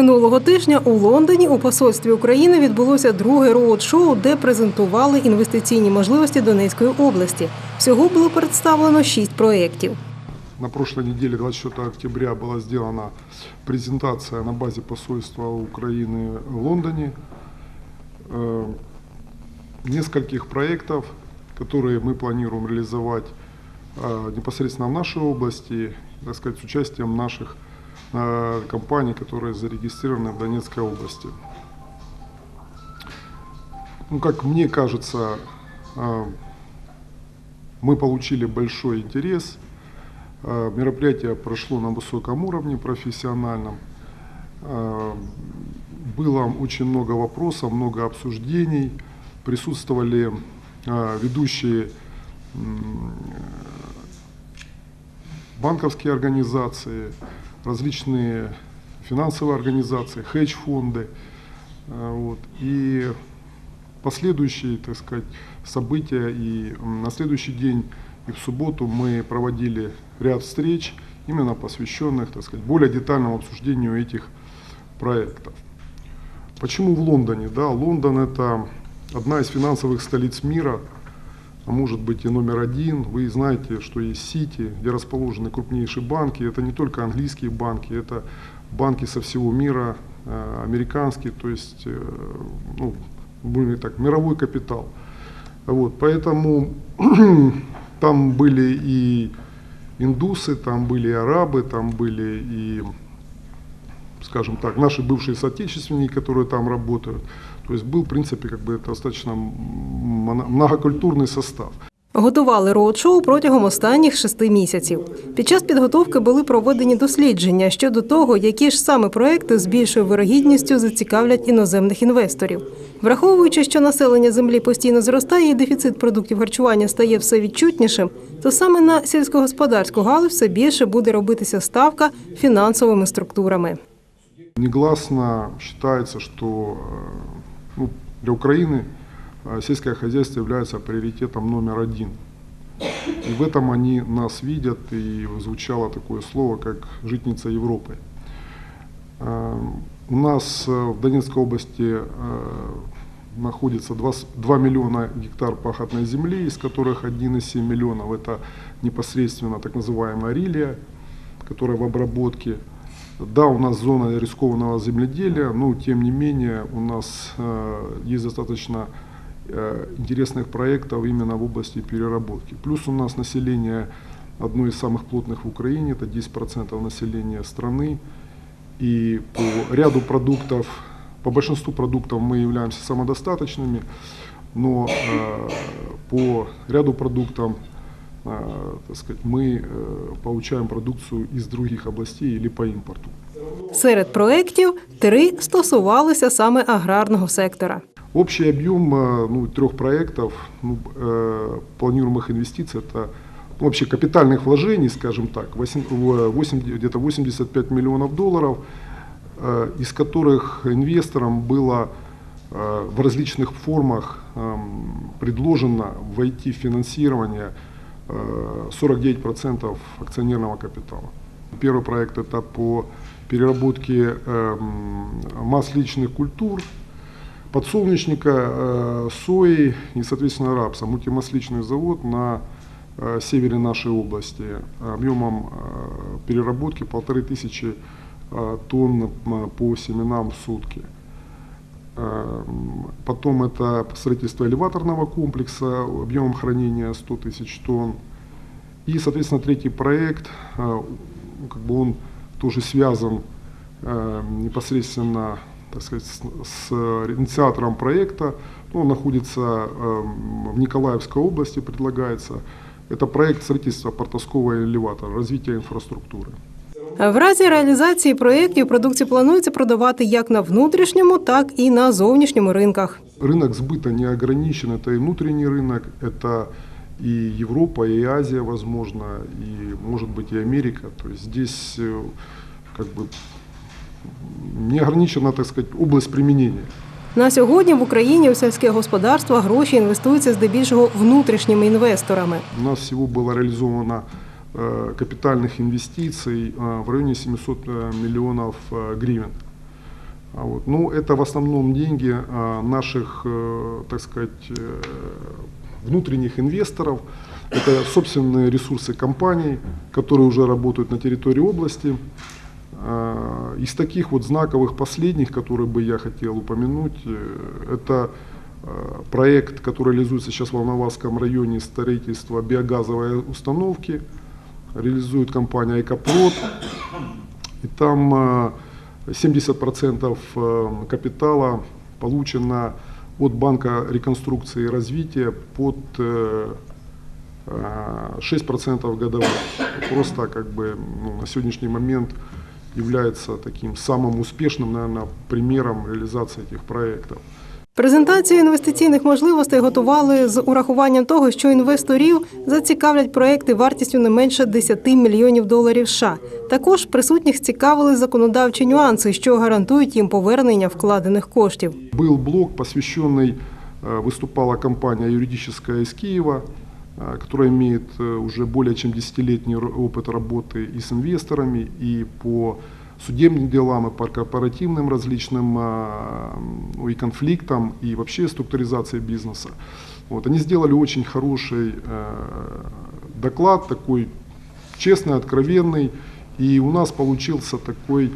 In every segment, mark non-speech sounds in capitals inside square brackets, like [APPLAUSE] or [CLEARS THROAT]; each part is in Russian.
Минулого тижня у Лондоні у посольстві України відбулося друге роуд-шоу, де презентували інвестиційні можливості Донецької області. Всього було представлено шість проєктів. На прошлой неделе, 24 октября, была сделана презентация на базе посольства Украины в Лондоне э, нескольких проектов, которые мы планируем реализовать э, непосредственно в нашей области, так сказать, с участием наших э, компаний, которые зарегистрированы в Донецкой области. Ну, как мне кажется, э, мы получили большой интерес. Э, Мероприятие прошло на высоком уровне профессиональном. Э, Было очень много вопросов, много обсуждений. Присутствовали ведущие банковские организации, различные финансовые организации, хедж-фонды. Э, Вот. И последующие, так сказать, события и на следующий день и в субботу мы проводили ряд встреч, именно посвященных, так сказать, более детальному обсуждению этих проектов. Почему в Лондоне? Да, Лондон это одна из финансовых столиц мира, а может быть и номер один. Вы знаете, что есть Сити, где расположены крупнейшие банки. Это не только английские банки, это банки со всего мира, э, американские, то есть, э, ну, будем так, мировой капитал. Вот, поэтому [CLEARS THROAT] там были и индусы, там были и арабы, там были и, скажем так, наши бывшие соотечественники, которые там работают. То есть был, в принципе, как бы достаточно моно- многокультурный состав. Готували роуд-шоу протягом останніх шести місяців. Під час підготовки були проведені дослідження щодо того, які ж саме проекти з більшою вирогідністю зацікавлять іноземних інвесторів. Враховуючи, що населення землі постійно зростає і дефіцит продуктів харчування стає все відчутнішим, то саме на сільськогосподарську галузь все більше буде робитися ставка фінансовими структурами. Негласно считается, что э, ну, для Украины э, сельское хозяйство является приоритетом номер один. И в этом они нас видят, и звучало такое слово, как «житница Европы». Э, У нас э, в Донецкой области находится 2, с- 2 миллиона гектар пахотной земли, из которых 1,7 миллионов это непосредственно так называемая рилия, которая в обработке. Да, у нас зона рискованного земледелия, но тем не менее у нас э, есть достаточно э, интересных проектов именно в области переработки. Плюс у нас население одно из самых плотных в Украине, это 10% населения страны. И по ряду продуктов, по большинству продуктов мы являемся самодостаточными, но э, по ряду продуктов так сказать, мы э, получаем продукцию из других областей или по импорту. Серед проєктів три стосувалися саме аграрного сектора. Общий объем э, ну, трех проектов, ну, э, планируемых инвестиций, это ну, вообще капитальных вложений, скажем так, 8, в- 8 где-то 85 миллионов долларов, э, из которых инвесторам было э, в различных формах эм, предложено войти в финансирование э, 49% акционерного капитала. Первый проект это по переработке эм, масс личных культур, подсолнечника, э, сои и, соответственно, рапса. Мультимасличный завод на э, севере нашей области объемом э, переработки полторы тысячи э, тонн по семенам в сутки. Эм, Потом это строительство элеваторного комплекса объемом хранения 100 тысяч тонн. И, соответственно, третий проект, э, ну, как бы он тоже связан э, непосредственно так сказать, с, инициатором проекта. Он находится эм, в Николаевской области, предлагается. Это проект строительства портовского элеватора, развития инфраструктуры. В разі реалізації проєктів продукцію планується продавати як на внутрішньому, так і на зовнішньому ринках. Рынок сбыта не ограничен, это и внутренний рынок, это и Европа, и Азия, возможно, и, может быть, и Америка. То есть здесь э, как бы не ограничена, так сказать, область применения. На сьогодні в Україні у сільське господарство гроші інвестуються здебільшого внутрішніми інвесторами. У нас всего было реализовано э, капитальных инвестиций э, в районе 700 э, миллионов э, гривен. А вот. Ну, это в основном деньги наших, э, так сказать, э, внутренних инвесторов. Это собственные ресурсы компаний, которые уже работают на территории области. Из таких вот знаковых последних, которые бы я хотел упомянуть, э, это э, проект, который реализуется сейчас в Волноваском районе строительства биогазовой установки. Реализует компания «Экопрод». И там э, 70% э, капитала получено от Банка реконструкции и развития под э, э, 6% годовых. Просто как бы ну, на сегодняшний момент является таким самым успешным, наверное, примером реализации этих проектов. Презентацію інвестиційних можливостей готували з урахуванням того, що інвесторів зацікавлять проекти вартістю не менше 10 мільйонів доларів США. Також присутніх цікавили законодавчі нюанси, що гарантують їм повернення вкладених коштів. Был блок, посвященный, э, выступала компания юридическая из Киева, э, которая имеет э, уже более чем десятилетний р- опыт работы и с инвесторами, и по судебным делам, и по корпоративным различным а, и конфликтам, и вообще структуризации бизнеса. Вот, они сделали очень хороший э, доклад, такой честный, откровенный, и у нас получился такой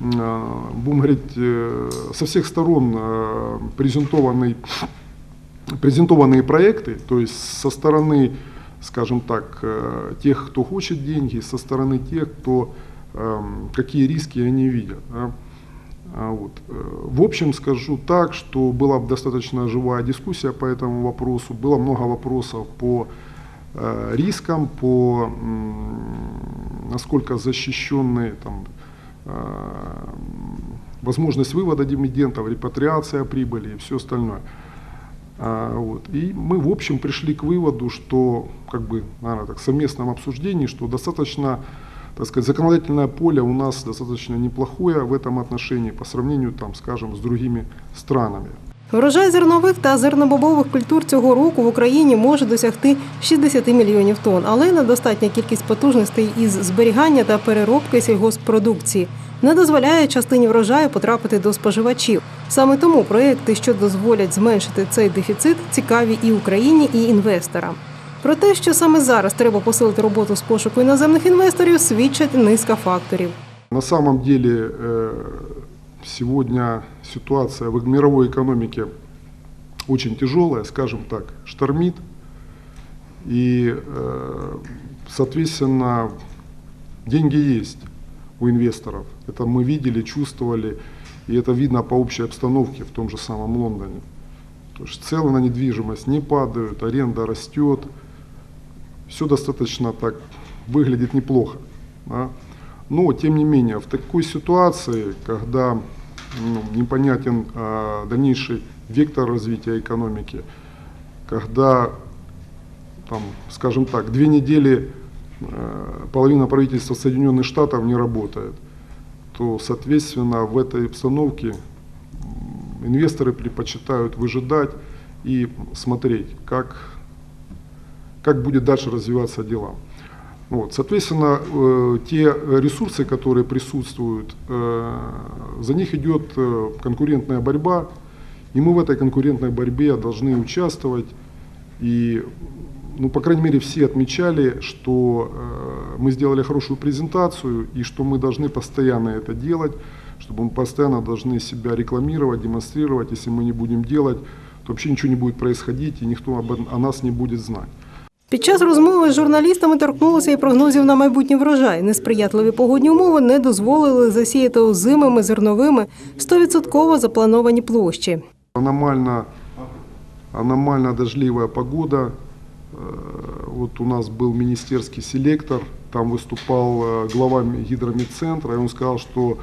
э, будем говорить, э, со всех сторон э, презентованный, презентованные проекты, то есть со стороны, скажем так, тех, кто хочет деньги, со стороны тех, кто какие риски они видят. да. А Вот. э, В общем, скажу так, что была достаточно живая дискуссия по этому вопросу, было много вопросов по э, рискам, по насколько защищенные там, э, возможность вывода дивидендов, репатриация прибыли и все остальное. А, вот. И мы, в общем, пришли к выводу, что, как бы, наверное, так, в совместном обсуждении, что достаточно, так сказать, законодательное поле у нас достаточно неплохое в этом отношении по сравнению, там, скажем, с другими странами. Врожай зернових та зернобобових культур цього року в Україні може досягти 60 мільйонів тонн, але недостатня кількість потужностей із зберігання та переробки сільгоспродукції не дозволяє частині врожаю потрапити до споживачів. Саме тому проекти, що дозволять зменшити цей дефіцит, цікаві і Україні, і інвесторам. Про те, що саме зараз треба посилити роботу з пошуку іноземних інвесторів, свідчать низка факторів. На самом деле э, сегодня ситуация в мировой экономике очень тяжелая, скажем так, штормит. И, э, соответственно, деньги есть у инвесторов. Это мы видели, чувствовали, и это видно по общей обстановке в том же самом Лондоне. То есть цены на недвижимость не падают, аренда растет, все достаточно так выглядит неплохо. да. Но, тем не менее, в такой ситуации, когда ну, непонятен а, дальнейший вектор развития экономики, когда, там, скажем так, две недели э, половина правительства Соединенных Штатов не работает, то, соответственно, в этой обстановке инвесторы предпочитают выжидать и смотреть, как, как будет дальше развиваться дела. Вот, соответственно, э, те ресурсы, которые присутствуют, э, за них идет э, конкурентная борьба, и мы в этой конкурентной борьбе должны участвовать. И, ну, по крайней мере, все отмечали, что э, мы сделали хорошую презентацию, и что мы должны постоянно это делать, чтобы мы постоянно должны себя рекламировать, демонстрировать. Если мы не будем делать, то вообще ничего не будет происходить, и никто об о нас не будет знать. Під час розмови з журналістами торкнулося і прогнозів на майбутній врожай. Несприятливі погодні умови не дозволили засіяти озимими зерновими 100% заплановані площі. Аномально, аномально дождливая погода. Э, Вот у нас был министерский селектор, там выступал э, глава гидромедцентра, и он сказал, что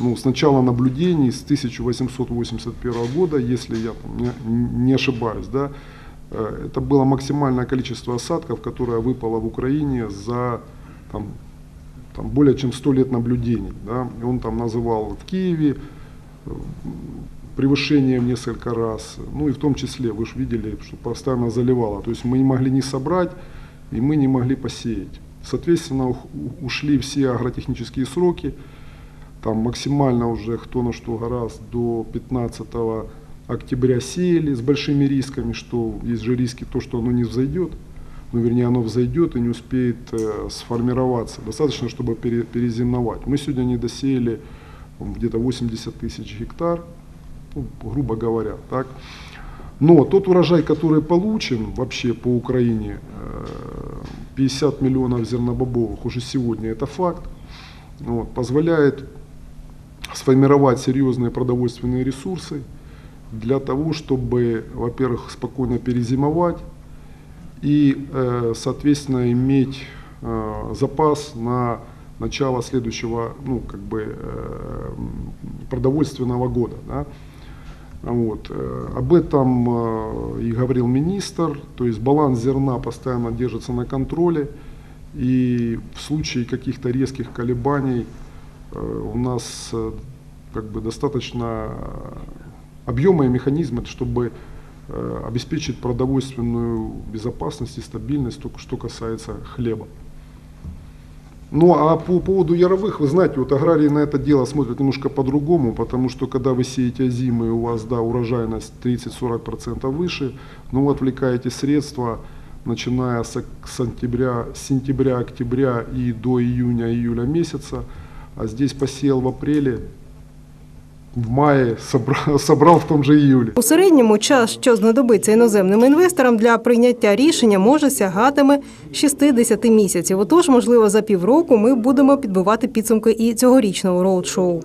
ну, с начала наблюдений, с 1881 года, если я там не, не ошибаюсь, да, э, это было максимальное количество осадков, которое выпало в Украине за там, там, более чем 100 лет наблюдений. Да. И он там называл в Киеве, превышение в несколько раз. Ну и в том числе, вы же видели, что постоянно заливало. То есть мы не могли не собрать, и мы не могли посеять. Соответственно, ушли все агротехнические сроки. Там максимально уже кто на что гораздо до 15 октября сеяли с большими рисками, что есть же риски то, что оно не взойдет, ну вернее оно взойдет и не успеет э, сформироваться. Достаточно, чтобы пере- перезимовать. Мы сегодня не досеяли где-то 80 тысяч гектар, ну, грубо говоря, так. Но тот урожай, который получен вообще по Украине, э, 50 миллионов зернобобовых уже сегодня, это факт, вот, позволяет сформировать серьезные продовольственные ресурсы для того, чтобы, во-первых, спокойно перезимовать и, э, соответственно, иметь э, запас на начало следующего, ну, как бы, э, продовольственного года. Да? Вот. Об этом и говорил министр, то есть баланс зерна постоянно держится на контроле, и в случае каких-то резких колебаний у нас как бы достаточно объема и механизма, чтобы э, обеспечить продовольственную безопасность и стабильность, что касается хлеба. Ну а по поводу яровых, вы знаете, вот аграрии на это дело смотрят немножко по-другому, потому что когда вы сеете зимы, у вас, да, урожайность 30-40% выше, но вы отвлекаете средства, начиная с, сентября, сентября, октября и до июня-июля месяца, а здесь посеял в апреле, в маї [LAUGHS] собрав, в тому же июле. У середньому час, що знадобиться іноземним інвесторам для прийняття рішення, може сягатиме 60 місяців. Отож, можливо, за півроку ми будемо підбивати підсумки і цьогорічного роуд-шоу.